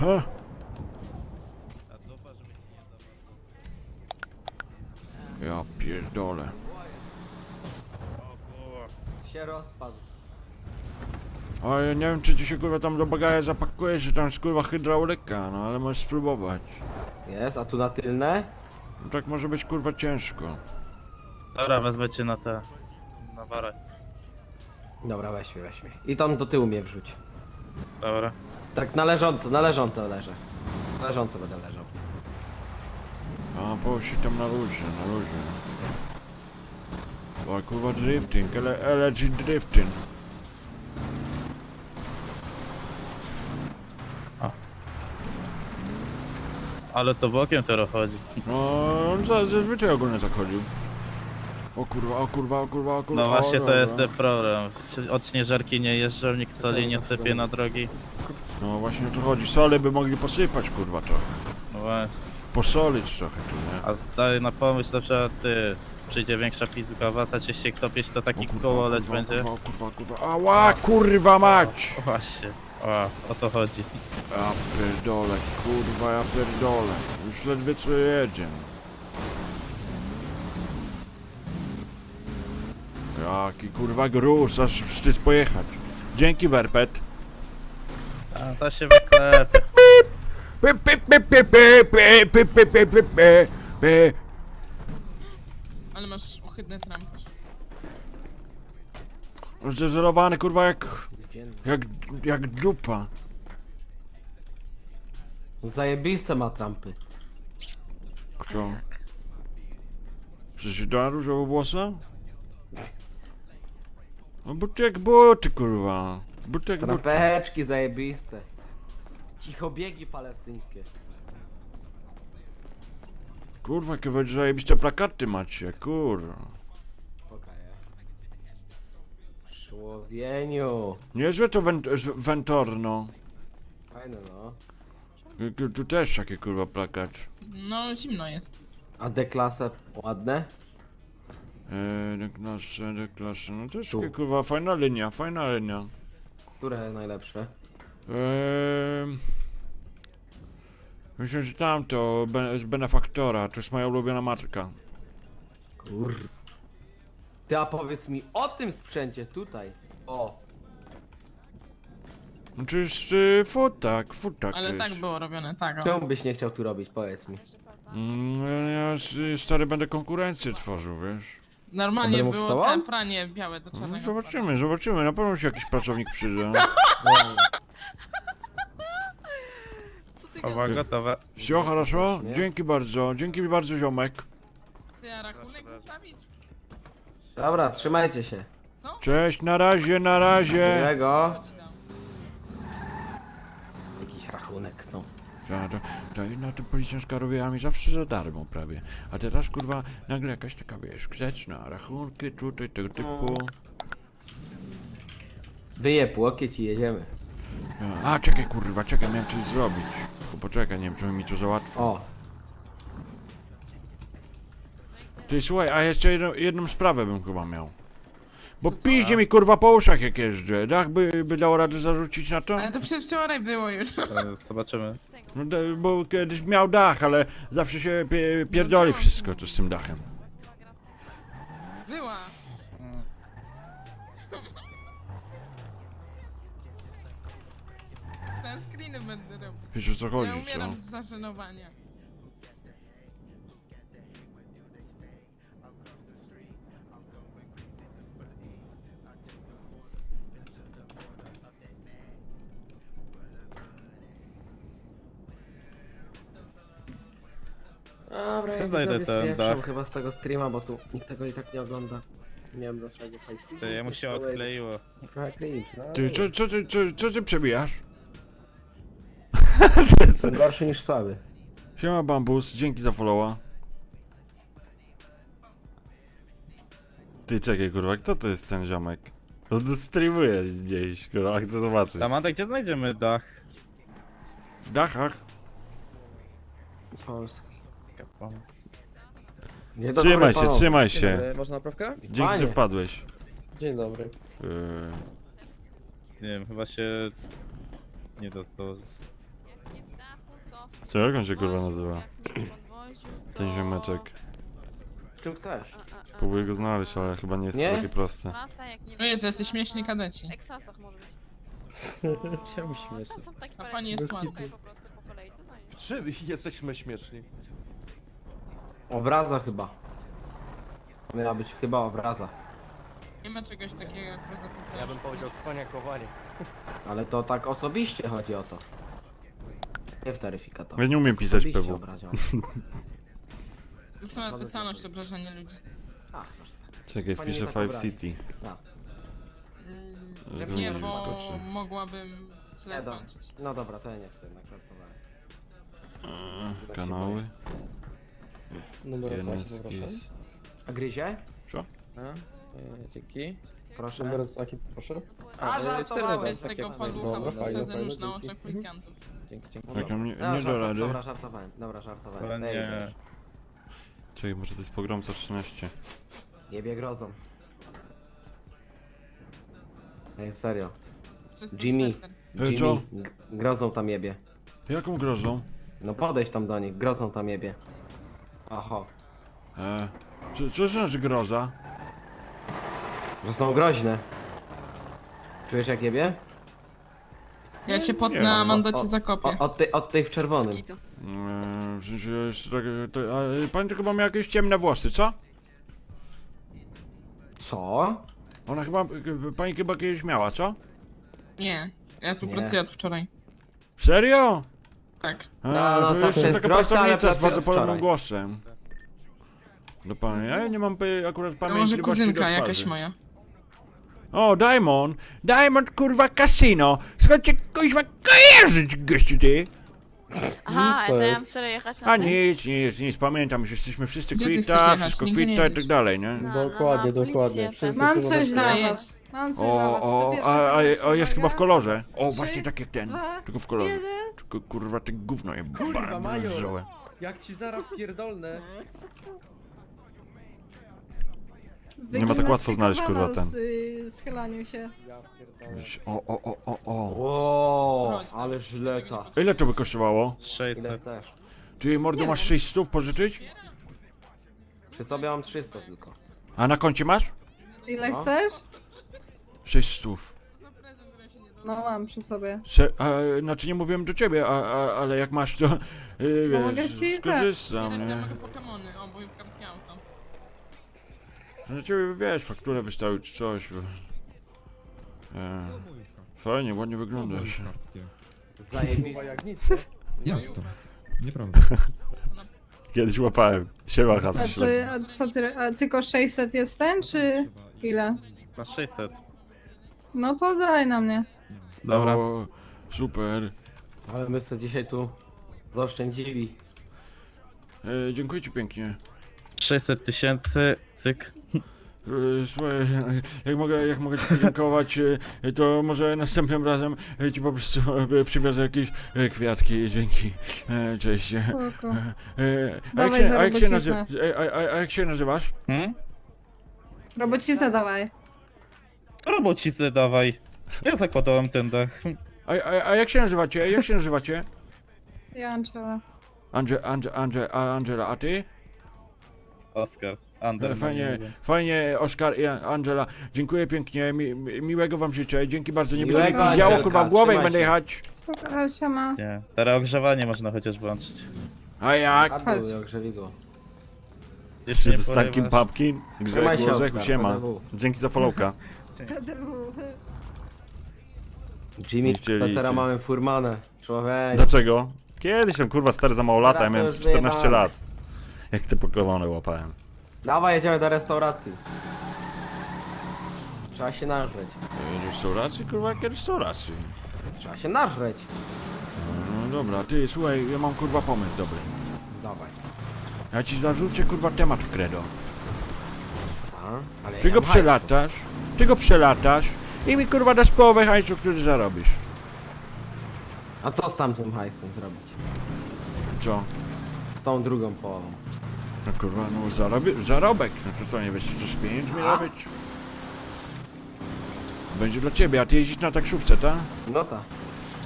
Ha? A dupa, żeby ci nie dawał. Ja pierdolę. O kurwa. Się rozpadł. A ja nie wiem, czy ci się kurwa tam do bagaja zapakuje, czy tam jest kurwa hydraulika, no ale możesz spróbować. Jest, a tu na tylne? No tak może być kurwa ciężko. Dobra, wezmę cię na te... Na warę. Dobra, weź mnie, weź mnie. I tam do tyłu mnie wrzuć. Dobra. Tak na leżąco, na leżąco leżę. Na leżąco będę leżał. A połóż się tam na luzie, na luzie. O kurwa drifting, ele elegy drifting. Ale to bokiem teraz chodzi. No, on za- zazwyczaj ogólnie tak chodził. O kurwa, o kurwa, o kurwa, o kurwa. No o, właśnie to dobra. jest ten problem. Od śnieżarki nie jeżdżą, nikt soli nie sypie na drogi. No właśnie o to chodzi. Sole by mogli posypać kurwa trochę. No właśnie. Posolić trochę tu, nie? A zdaj na pomysł na przykład ty. Przyjdzie większa pizga, zacznie się topić, to taki O kurwa, kołoleć kurwa, będzie. Kurwa, kurwa, kurwa. Ała, kurwa mać! O, Właśnie. O, o to chodzi. Ja pierdolę, kurwa, ja pierdolę. Już ledwie co jedzie. Jaki kurwa gruz, aż wstyd pojechać. Dzięki Werpet. A to się wyklepie. Ale masz ohydne trampki. Zderzerowany kurwa jak... Jak, jak dupa. Zajebiste ma trampy. Kto? Przecież da różowe włosy? No bo ty jak buty kurwa. Jak buty. Trampeczki zajebiste. Cichobiegi palestyńskie. Kurwa, jakie wy zajebiste plakaty macie, kurwa. Pokaję. Człowieniu. Niezłe to went Ventorno. Fajne no. Tu- Tu też takie kurwa plakat. No, zimno jest. A D-klasę ładne? Eee, deklasy, deklasy, no to jest Tu. takie kurwa fajna linia, fajna linia. Które najlepsze? Eee, myślę, że tamto be, z Benefaktora, to jest moja ulubiona marka. Kur... Ty, a powiedz mi o tym sprzęcie tutaj. O. No to jest y, futak, futak Ale tak jest. było robione, tak. O. Czemu byś nie chciał tu robić, powiedz mi. Mm, ja s- stary będę konkurencję tworzył, wiesz. Normalnie Będę mógł było wstała? te pranie białe do No, czarnego. zobaczymy, zobaczymy, na pewno się jakiś pracownik przyda. Co ty Owa, gadasz? gotowe. Wsio, хорошо? Nie? Dzięki bardzo, dzięki bardzo ziomek. Ty, a rachunek wystawić? Dobra, trzymajcie się. Co? Cześć, na razie, na razie. Miłego. Chodź tam. Jakiś rachunek są. Ta jedna to policjantka robiła mi zawsze za darmo prawie. A teraz kurwa nagle jakaś taka wiesz, grzeczna, rachunki tutaj tego typu. Wyjeb łokieć i jedziemy. A czekaj kurwa, czekaj, miałem coś zrobić. Tylko poczekaj, nie wiem czy mi to załatwi. O. Ty słuchaj, a jeszcze jedną, jedną sprawę bym chyba miał. Bo piździe mi kurwa po uszach jak jeżdżę. Dach by, by dało radę zarzucić na to? Ale to przedwczoraj było już. E, Zobaczymy. No, da- bo kiedyś miał dach, ale zawsze się pie, pierdoli wszystko to z tym dachem. Była. Te screeny będę robił. Wiesz o co Ja chodzi, co? umieram z zażenowania. Dobra, ja Znajdę widzowie ten spieprzam dach. chyba z tego streama, bo tu nikt tego i tak nie ogląda. Nie wiem dlaczego face. To jemu się odkleiło. Trochę cringe, no. Ty, co, co, ty, co, co ty przebijasz? Jestem gorszy niż słaby. Siema Bambus, dzięki za followa. Ty czekaj kurwa, kto to jest ten ziomek? To streamuje gdzieś, kurwa, chcę zobaczyć. Amanda, gdzie znajdziemy dach? W dachach? Polski. Nie do Trzymaj się, panowie. trzymaj się. Można naprawkę? Dzięki, że Panie. wpadłeś. Dzień dobry. Yy, Nie wiem, chyba się... Nie da założyć. Co, jak on się kurwa nazywa? Ten ziomeczek. Czym chcesz? Próbuję go znaleźć, ale chyba nie jest Nie? to takie proste. Masa, jak nie No jest, jacyś śmieszni kadeci. Eksasach może być. Czemu śmieszne? tam są takie A pani jest ładna. Po prostu po kolei, to znajdziesz. Czym jesteśmy śmieszni? Obraza chyba. Miała być chyba obraza. Nie ma czegoś takiego jak prezentacja. Ja bym powiedział cwaniakowanie. Ale to tak osobiście chodzi o to. Nie w taryfikator. Ja nie umiem pisać Osobiście PW. obraziony. To jest moja specjalność, obrażanie ludzi. Ach, masz Czekaj, Pani wpiszę tak Five obrazi. City. raz. Mm, To nie, mi bo wyskoczy. mogłabym źle skończyć. No dobra, to ja nie chcę jednak żartowałem. Eee, Kanały. Numer Jeden odsaki, z... zapraszam. jest- A gryzie? A, e, dzięki. Proszę. Numer odsaki, proszę. A, e, żartowałem. Bez takie- tego Dobra, wsadzę fajne, nóż na dzięki. oczach policjantów. Dzięki, dzięki. Czekam, nie, nie do rady. Dobra, żartowałem. Dobra, żartowałem. Ale Ej, nie. Czekaj, może to jest pogromca 13. Jebie grozą. Ej, serio. Czysty Jimmy. sweter. Ej, Jimmy, co? g- grozą tam jebie. Jaką grożą? No podejdź tam do nich, grozą tam jebie. Oho. Eee, czy, co znaczy groza? Że są groźne. Czujesz jak jebie? Ja cię pod Nie, na no, mandacie zakopię. O, od, tej, od tej w czerwonym. Skitu. Jeszcze tak... To, a, pani to chyba ma jakieś ciemne włosy, co? Co? Ona chyba... Pani chyba kiedyś miała, co? Nie, ja tu Nie. pracuję od wczoraj. Serio? Tak. A, No, no, to zawsze jest taka groźna, ale pracownica z pracuje bardzo od podobnym wczoraj. głosem. Do pani. Ja nie mam pe- akurat To pamięci może do kuzynka twarzy. jakaś moja. O, Diamond! Diamond, kurwa, casino! Skąd cię, kuźwa, kojarzyć, gościu ty? Aha, co to ja jest? mam serio jechać na A nic, nic, nic, pamiętam, że jesteśmy wszyscy Gdzie ty kwita, chcesz jechać? wszystko Nigdzie nie kwita i jedziesz. tak dalej, nie? Na- na- Dokładnie, na dokładnie. policję, Wszyscy ten- Mam tu coś dla was. Mam coś dla was. O, To o, pierwsze, a, a, o, jest chyba w kolorze. O, Trzy, właśnie tak jak ten, dwa, tylko w kolorze. jeden. Tylko, kurwa, te gówno je Major. żołe. Jak ci zaraz pierdolne. Nie ma tak łatwo znaleźć, kurwa, ten. Z, y, schylaniu się. O, o, o, o, o. O, ale żleta. Ile to by kosztowało? Ile 600. chcesz? Ty, mordo, masz 6 stów pożyczyć? Przy sobie mam 300 tylko. A na koncie masz? Ile No. chcesz? 6 stów. No mam przy sobie. Se, a, znaczy nie mówiłem do ciebie, a, a, ale jak masz to, yy, Pomogę wiesz, ci, tak. skorzystam, ja nie? mogę Pokemony, o, bojówkarskie auto. No ciebie, wiesz, fakturę wystawić czy coś. bo- E, fajnie, ładnie wyglądasz. Zajebiście. Kurwa, jak nic, nie? Jak to? Nieprawda. Kiedyś łapałem. Siema, A, ty, a co ty, a tylko 600 jest ten, czy ile? Na 600. No to daj na mnie. Dobra. O, super. Ale my sobie dzisiaj tu zaoszczędzili. E, dziękuję ci pięknie. 600 tysięcy, cyk. E, Słuchaj, jak mogę, jak mogę ci podziękować, e, to może następnym razem e, ci po prostu e, przywiozę jakieś e, kwiatki. Dzięki. E, Cześć. E, Spoko. e, A jak Dawaj się, a jak się, nazy- e, a, a, a jak się nazywasz? Hmm? Robociznę dawaj. Robocicy dawaj. Ja zakładałem ten dach. A, a, a jak się nazywacie? Jak się nazywacie? Ja Angela. Ange, Ange, Ange, a Angela, a ty? Oskar. Ander. E, Fajnie, fajnie, Oskar i Angela. Dziękuję pięknie, mi, mi, miłego wam życzę. Dzięki bardzo. Nie mi Miłego, pizdziało, Angelka, kurwa, w głowę trzymaj będę się. jechać. Spoko, siema. Nie. Teraz ogrzewanie można chociaż włączyć. A jak? A Chodź. był jak żeligo. Jeszcze nie z porywasz. pumpkin? Trzymaj Grzechu, się, Grzechu, Oskar, siema. Dzięki za followka. PDW. Jimmy, chcieli teraz mamy furmanę. Człowiek. Dlaczego? Kiedyś tam, kurwa, stary za mało lata, ja Teraz to miałem już z 14 wyjebane. lat. Jak te Pokemony łapałem. Dawaj, jedziemy do restauracji. Trzeba się nażreć. Restauracji? Kurwa, jakie restauracji? Trzeba się nażreć. No dobra, ty, słuchaj, ja mam kurwa pomysł dobry. Dawaj. Ja ci zarzucę kurwa temat w credo. Ale Ty go mam przelatasz, ty go przelatasz i mi kurwa dasz połowę hajsu, który zarobisz. A co z tamtym hajsem zrobić? Co? Z tą drugą połową. No kurwa, no zarobi, zarobek. No to co, nie wiesz, co z pieniędzmi A? robić? Będzie dla ciebie, a ty jeździsz na taksówce, tak? No tak.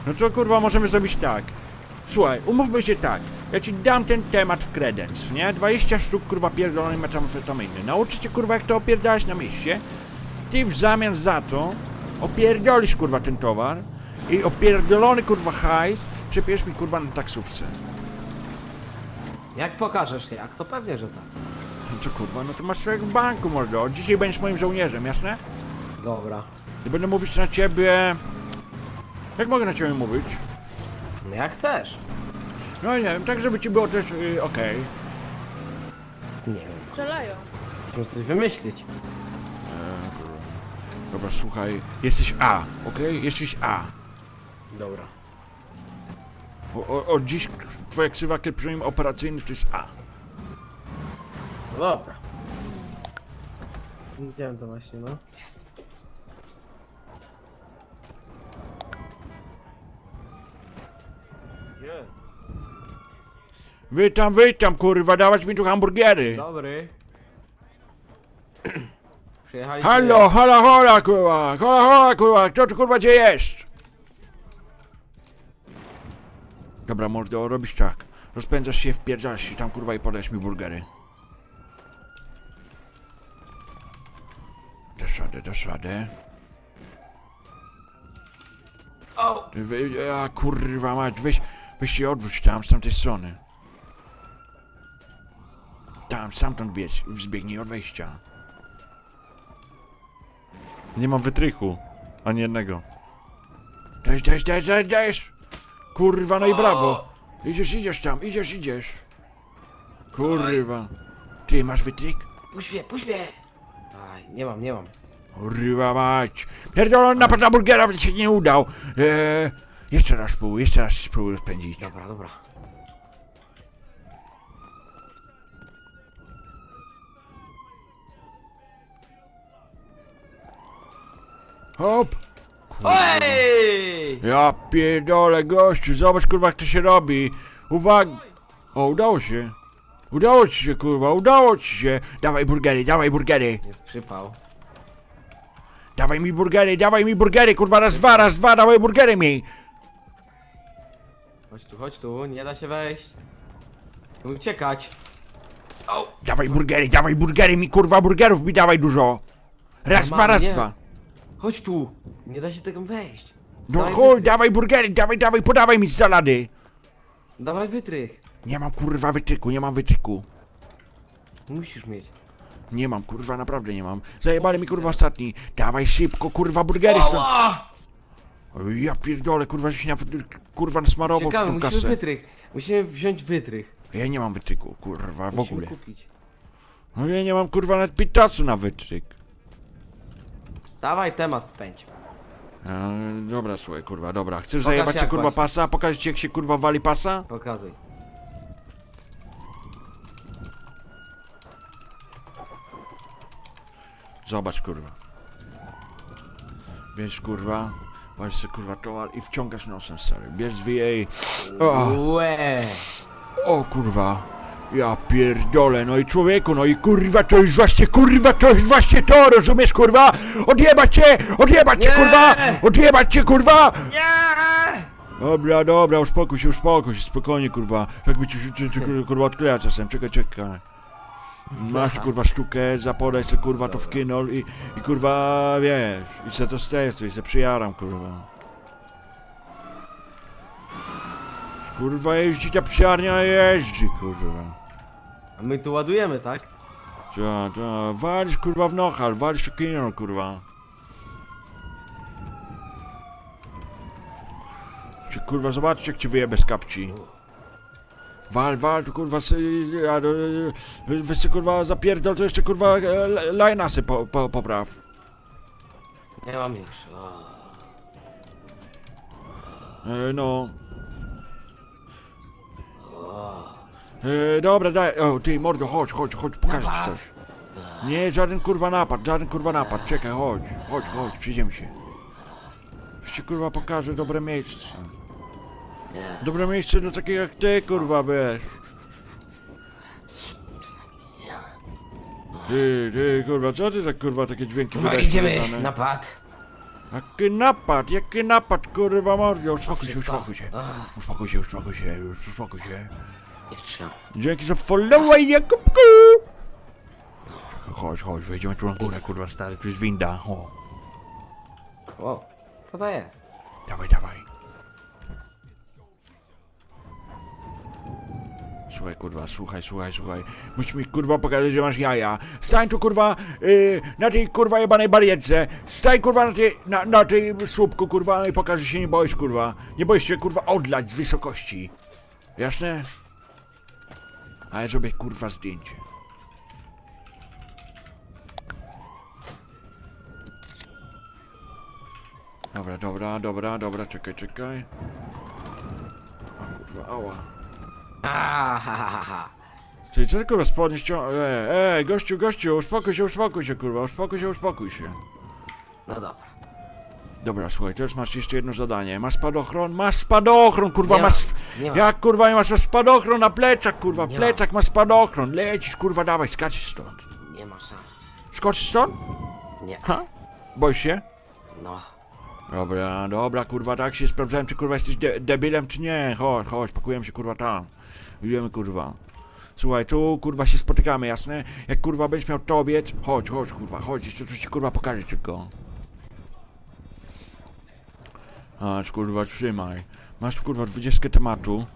No to kurwa możemy zrobić tak. Słuchaj, umówmy się tak. Ja ci dam ten temat w kredens, nie? 20 sztuk kurwa pierdolonej metamfetaminy. Nauczę cię kurwa jak to opierdalać na mieście. Ty w zamian za to opierdolisz kurwa ten towar i opierdolony kurwa hajs przepiesz mi kurwa na taksówce. Jak pokażesz jak, to pewnie, że tak. No co kurwa, no to masz człowiek w banku mordo. Dzisiaj będziesz moim żołnierzem, jasne? Dobra. I będę mówić na ciebie... Jak mogę na ciebie mówić? No jak chcesz. No nie wiem, tak żeby ci było też y, okej. Nie wiem. Strzelają. Musimy coś wymyślić. Kurwa. Dobra, słuchaj, jesteś A, okej? Jesteś A. Dobra. O, o, od dziś twoja ksywa przynajmniej operacyjny to jest A. No dobra. Widziałem to właśnie, no. Jest. Witam, witam, kurwa, dawać mi tu hamburgery. Dobry. Przyjechaliśmy. Halo, hola, hola, kurwa, hola, hola, kurwa, kto tu kurwa gdzie jest? Dobra, mordo, robisz tak. Rozpędzasz się, wpierdasz się tam, kurwa, i podajesz mi burgery. Dasz radę, dasz radę. O! Wy, a kurwa mać, weź, weź się odwróć tam, z tamtej strony. Tam, stamtąd biec, zbiegnij od wejścia. Nie mam wytrychu, ani jednego. Dajesz, dajesz, dajesz, dajesz, dajesz! Kurwa, no i brawo! Idziesz, idziesz tam, idziesz, idziesz. Kurwa. Ty, masz wytryk? Puść mnie, puść mnie! Aj, nie mam, nie mam. Kurwa mać! Pierdolony napad na burgera ale się nie udał! Eee, jeszcze raz spróbuj, jeszcze raz spróbuj rozpędzić. Dobra, dobra. Hop! Ej! Ja pierdolę, gościu, zobacz kurwa jak to się robi. Uwaga! O, udało się. Udało ci się, kurwa, udało ci się. Dawaj burgery, dawaj burgery. Jest przypał. Dawaj mi burgery, dawaj mi burgery, kurwa, raz, dwa, raz, dwa, dawaj burgery mi. Chodź tu, chodź tu, nie da się wejść. Musimy uciekać. Dawaj burgery, dawaj burgery mi, kurwa, burgerów mi dawaj dużo. Raz, dwa, raz, dwa. Chodź tu! Nie da się tego wejść. No Dawaj chuj, wytrych. dawaj burgery, dawaj, dawaj, podawaj mi salady. Dawaj wytrych. Nie mam kurwa wytyku, nie mam wytyku. Musisz mieć. Nie mam, kurwa, naprawdę nie mam. Zajebali mi kurwa ostatni. Dawaj szybko, kurwa, burgery stąd. Ała! Ja pierdolę, kurwa, że się na, kurwa nasmarował tą musimy kasę. wytrych. Musimy wziąć wytrych. Ja nie mam wytyku, kurwa, w Musimy ogóle. kupić. No ja nie mam kurwa nawet pitasu na wytyk. Dawaj temat spędź. E, dobra, słuchaj, kurwa, dobra. Chcesz Pokaż zajebać się jak kurwa właśnie. pasa? Pokażę ci jak się kurwa wali pasa? Pokazuj. Zobacz, kurwa. Bierz, kurwa, weź sobie, kurwa, towar i wciągasz nosem, stary. Bierz, zwijaj. O, Łe! o, kurwa. Ja pierdolę, no i człowieku, no i kurwa, to już właśnie, kurwa, to już właśnie to, rozumiesz, kurwa? Odjebać cię, odjebać cię, Nie! kurwa! Odjebać cię, kurwa! Nie! Dobra, dobra, uspokój się, uspokój się, spokojnie, kurwa. Tak mi ci, ci, ci kurwa, odkleja czasem, czekaj, czekaj. Masz, kurwa, sztukę, zapodaj se, kurwa, to w kinol i, i kurwa, wiesz, i se to stesuj, se przyjaram, kurwa. Kurwa, jeździ ta psiarnia, jeździ, kurwa. A my tu ładujemy, tak? Ta, ta, walisz, kurwa, w nochal, walisz kinol, kurwa. Czy, kurwa, zobaczcie, jak ci wyjebę z kapci. Wal, wal, tu kurwa, sy, a, wy, wy sy, kurwa, zapierdol, to jeszcze, kurwa, e, l- lajna sy po, po, popraw. Nie mam już. O. E, no. E, dobra, daj, o, ty, mordo, chodź, chodź, chodź, pokażę ci coś. Nie, żaden, kurwa, napad, żaden, kurwa, napad, czekaj, chodź, chodź, chodź, przyjdziemy się. Już ci, kurwa, pokażę dobre miejsce. Dobre miejsce dla takiego jak ty, kurwa, wiesz. Ty, ty, kurwa, co ty tak, kurwa, takie dźwięki Kurwa, wydajesz idziemy powiązane? na pad. Jaki napad, jaki napad, kurwa mordio, uspokój się, uspokój się. Uspokój się, uspokój się, już uspokój się. Trzeba. Dzięki za followa i Jakubku! Czekaj, chodź, chodź, wejdziemy tu na górę, kurwa stary, tu jest winda, o. O, co to jest? Dawaj, dawaj. Słuchaj, kurwa, słuchaj, słuchaj, słuchaj. Musisz mi, kurwa, pokazać, że masz jaja. Stań tu, kurwa, yy, na tej, kurwa, jebanej barierce. Stań, kurwa, na tej, na, na tej słupku, kurwa, i pokaż, że się nie boisz, kurwa. Nie boisz się, kurwa, odlać z wysokości. Jasne? A ja zrobię, kurwa, zdjęcie. Dobra, dobra, dobra, dobra, czekaj, czekaj. O kurwa, ała. A, ha, ha, ha, ha. Czyli co ty kurwa spodnie ścią... Ej, ej, gościu, gościu, uspokój się, uspokój się, kurwa, uspokój się, uspokój się. No dobra. Dobra, słuchaj, teraz masz jeszcze jedno zadanie. Masz spadochron? Masz spadochron, kurwa, Nie masz... ma, nie ma. Jak, kurwa, nie masz, masz spadochron na plecach, kurwa, Nie ma. plecak masz spadochron. Lecisz, kurwa, dawaj, skaczysz stąd. Nie ma szans. Skoczysz stąd? Nie. Ha? Boisz się? No. Dobra, dobra, kurwa, tak się sprawdzałem, czy kurwa jesteś de debilem, czy nie. Chodź, chodź, pakujemy się kurwa tam. Idziemy kurwa. Słuchaj, tu kurwa się spotykamy, jasne? Jak kurwa będziesz miał to chodź, chodź kurwa, chodź, jeszcze coś ci kurwa pokażę tylko. Chodź kurwa, trzymaj. Masz kurwa dwudziestkę tematu.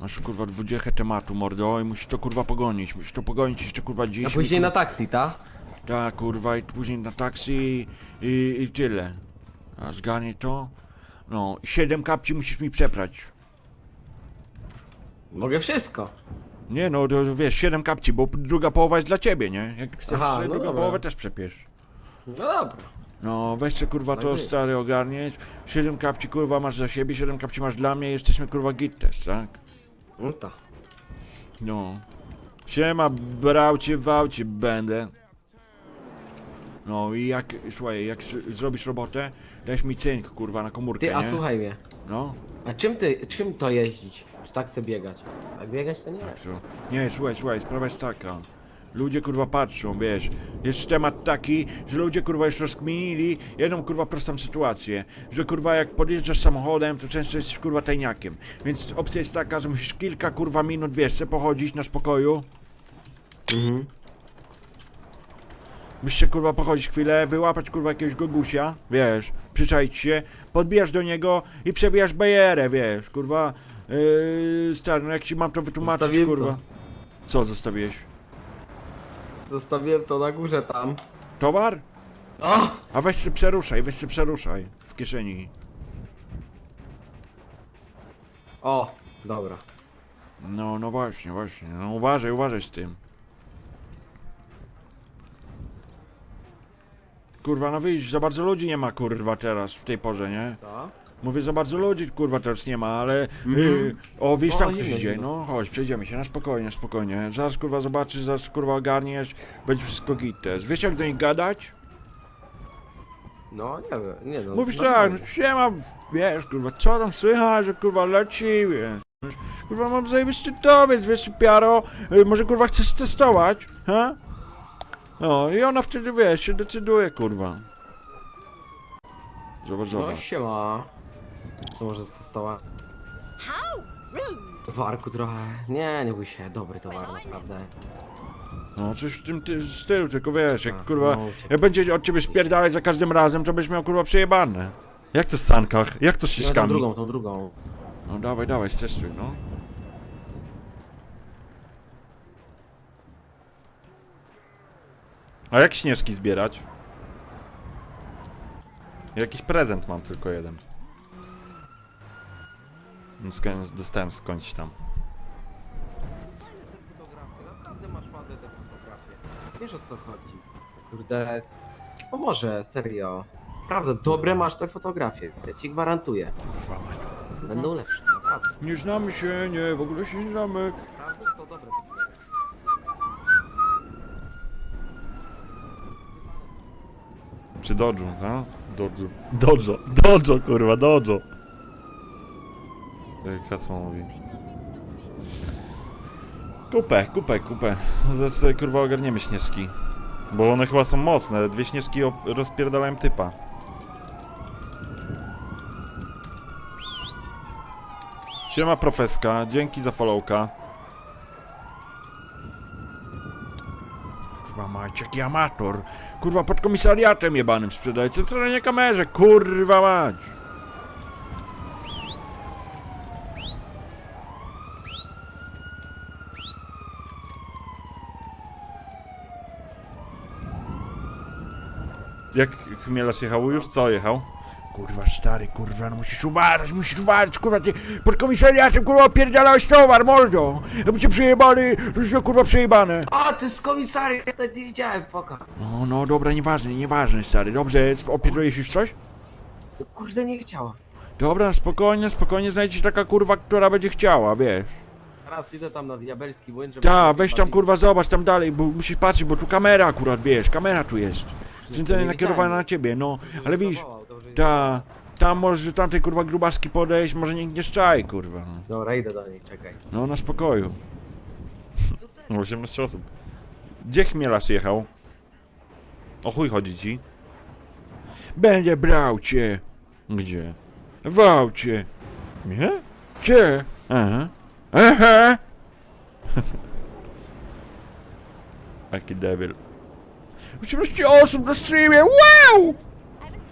Masz kurwa dwudziestkę tematu, mordo, i musisz to kurwa pogonić, musisz to pogonić jeszcze kurwa dziś. A później na taksi, ta? tak, kurwa, i później na taksi i, i, tyle. A zgarnie to? No, siedem kapci musisz mi przeprać. Mogę wszystko. Nie no, to, wiesz, siedem kapci, bo druga połowa jest dla ciebie, nie? Jak chcesz Aha, no drugą dobra. połowę też przepiesz. No dobra. No, weź se, kurwa Tak to stary ogarnieć. Siedem kapci kurwa masz dla siebie, siedem kapci masz dla mnie, jesteśmy kurwa git też, tak? No to. No. Siema, braucie, waucie będę. No i jak, słuchaj, jak zrobisz robotę, dajesz mi cynk, kurwa, na komórkę, Ty, a nie? słuchaj mnie. No. A czym ty, czym to jeździć? Czy tak chcę biegać? A biegać to nie. Co? Nie, słuchaj, słuchaj, sprawa jest taka. Ludzie kurwa patrzą, wiesz. Jest temat taki, że ludzie kurwa już rozkminili jedną kurwa prostą sytuację. Że kurwa jak podjeżdżasz samochodem, to często jesteś kurwa tajniakiem. Więc opcja jest taka, że musisz kilka kurwa minut, wiesz, se pochodzić na spokoju. Mhm. Musisz się kurwa pochodzić chwilę, wyłapać kurwa jakiegoś gogusia, wiesz, przyczaić się, podbijasz do niego i przewijasz bajerę, wiesz, kurwa. Yy, stary, no jak ci mam to wytłumaczyć, Zostawiłem kurwa. to. Co zostawiłeś? Zostawiłem to na górze tam. Towar? O! A weź się przeruszaj, weź się przeruszaj w kieszeni. O! Dobra. No, no właśnie, właśnie. No uważaj, uważaj z tym. Kurwa, no wyjdź, za bardzo ludzi nie ma, kurwa, teraz, w tej porze, nie? Co? Mówię, za bardzo ludzi, kurwa, teraz nie ma, ale... Yy, o, wiesz, O, tam zimno, ktoś idzie, no chodź, przejdziemy się, na spokojnie, spokojnie. Zaraz, kurwa, zobaczysz, zaraz, kurwa, ogarniesz, będzie wszystko gites. Wiesz, jak do nich gadać? No, nie wiem, nie no. Mówisz normalnie. tak, no siema, wiesz, kurwa, co tam słychać, że kurwa leci, wiesz. Kurwa, mam zajebisty towiec, wiesz, piaro, y, może kurwa chcesz testować, ha? No i ona wtedy, wiesz, się decyduje, kurwa. Zobacz, No zobacz. siema. To może testować. Towarku trochę. Nie, nie bój się, dobry towar naprawdę. No, coś w tym ty, stylu, tylko wiesz, jak Tak, kurwa, no, uciekł. jak będzie od ciebie spierdalać za każdym razem, to będziesz miał kurwa przejebane. Jak to z sankach? Jak to z No, tą ściskami? drugą, tą drugą. No dawaj, dawaj, stestuj, no. A jak śnieżki zbierać? Jakiś prezent mam tylko jeden. Dostałem skądś tam. Fajne te fotografie, naprawdę masz ładne te fotografie. Wiesz o co chodzi. Kurde. Pomoże, serio. Naprawdę, dobre masz te fotografie. Ja ci gwarantuję. Kurwa mać. Będą lepsze, naprawdę. Nie znamy się, nie, w ogóle się nie znamy. Naprawdę są dobre fotografie. Przy Dodżu, no? Dodżu. Dojo, Dojo, kurwa, Dojo. Jak hasło mówi. Kupę, kupę, kupę. Sobie, kurwa ogarniemy śnieżki. Bo one chyba są mocne. Dwie śnieżki rozpierdalają typa. Siema profeska, dzięki za followka. Kurwa mać, jaki amator. Kurwa, pod komisariatem jebanym sprzedaje. Centralnie kamerze, kurwa mać. Jak chmielarz jechał już? Co jechał? Kurwa stary, kurwa, no musisz uważać, musisz uważać, kurwa, ty pod komisariatem, kurwa, opierdalałeś towar, mordo! Jakby cię przejebali, to się kurwa przejebane. A, ty z komisariat, ja nawet nie widziałem, poka. No, no, dobra, nieważne, nieważne, stary, dobrze, opierdolisz już coś? Kurde, nie chciała. Dobra, spokojnie, spokojnie, znajdzie taka kurwa, która będzie chciała, wiesz. Teraz idę tam na diabelski młyn, żeby... Ta, weź tam kurwa, zobacz tam dalej, bo musisz patrzeć, bo tu kamera akurat, wiesz, kamera tu jest. Centralnie nie nakierowana na ciebie, no, ale widzisz, ta, tam możesz do tamtej kurwa grubaski podejść, może nikt nie szczaj, kurwa. no. Dobra, idę do niej, czekaj. No, na spokoju. 18 osób. Gdzie chmielarz jechał? O chuj chodzi ci? Będę brał cię. Gdzie? W aucie. Nie? Cię. Aha. Aha. Jaki debil. 18 osób na streamie, wow!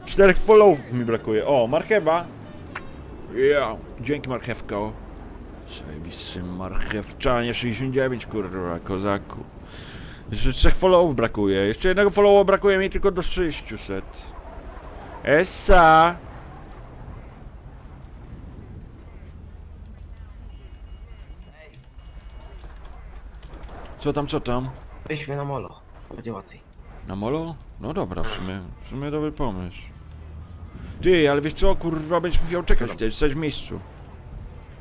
Czterech followów mi brakuje. O, marchewa. Ja, dzięki marchewko. Zajebisty marchewczanie 69, kurwa, kozaku. Jeszcze trzech followów brakuje. Jeszcze jednego followa brakuje mi tylko do 600. Essa! Co tam, co tam? Weźmy na molo, będzie łatwiej. Na molo? No dobra, w sumie, w sumie dobry pomysł. Ty, ale wiesz co, kurwa, będziesz musiał czekać wtedy, stać w miejscu.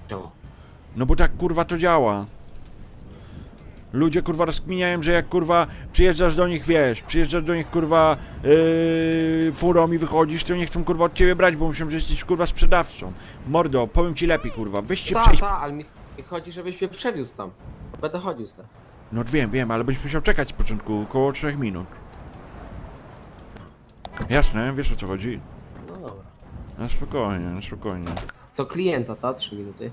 Czemu? No bo tak kurwa to działa. Ludzie kurwa rozkminiają, że jak kurwa przyjeżdżasz do nich, wiesz, przyjeżdżasz do nich kurwa yy, furą i wychodzisz, to nie chcą kurwa od ciebie brać, bo myślą, że jesteś kurwa sprzedawcą. Mordo, powiem ci lepiej kurwa, weźcie Ta, przejść. ta, ale mi, mi chodzi, żebyś mnie przewiózł tam. Będę chodził se. No wiem, wiem, ale będziesz musiał czekać z początku, około 3 minut. Jasne, wiesz o co chodzi? No dobra. Na spokojnie, na spokojnie. Co klienta, ta? 3 minuty.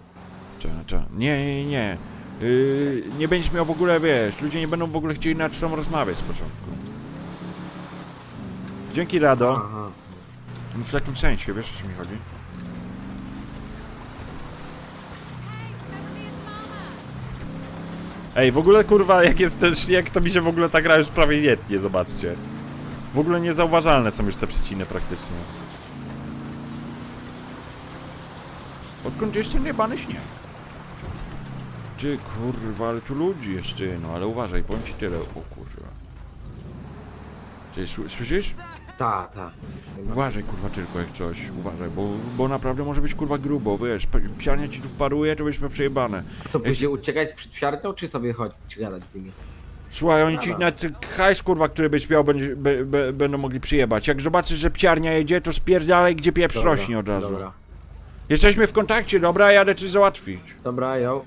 Cze, cze. Nie, nie, nie. Yy, nie będziesz miał w ogóle, wiesz, ludzie nie będą w ogóle chcieli nad sobą rozmawiać z początku. Dzięki Rado. Aha. W takim sensie, wiesz o co mi chodzi? Ej, w ogóle kurwa, jak jest ten śnieg, to mi się w ogóle ta gra już prawie nie tnie, zobaczcie. W ogóle niezauważalne są już te przeciny praktycznie. Odkąd jest ten jebany śnieg? Ty kurwa, ale tu ludzi jest no ale uważaj, powiem ci tyle, o kurwa. Ty sły- słyszysz? Ta, ta. Uważaj kurwa tylko jak coś, uważaj, bo, bo naprawdę może być kurwa grubo, wiesz, p- psiarnia ci tu wparuje, to byśmy przejebane. Co, później uciekać przed psiarnią, czy sobie chodzić, gadać z nimi? Słuchaj, oni ci na ten hajs kurwa, który byś miał, będzie, be, be, będą mogli przyjebać. Jak zobaczysz, że psiarnia jedzie, to spierdalaj, gdzie pieprz rośnie od razu. Dobra. Jesteśmy w kontakcie, dobra? Jadę ci załatwić. Dobra, jo.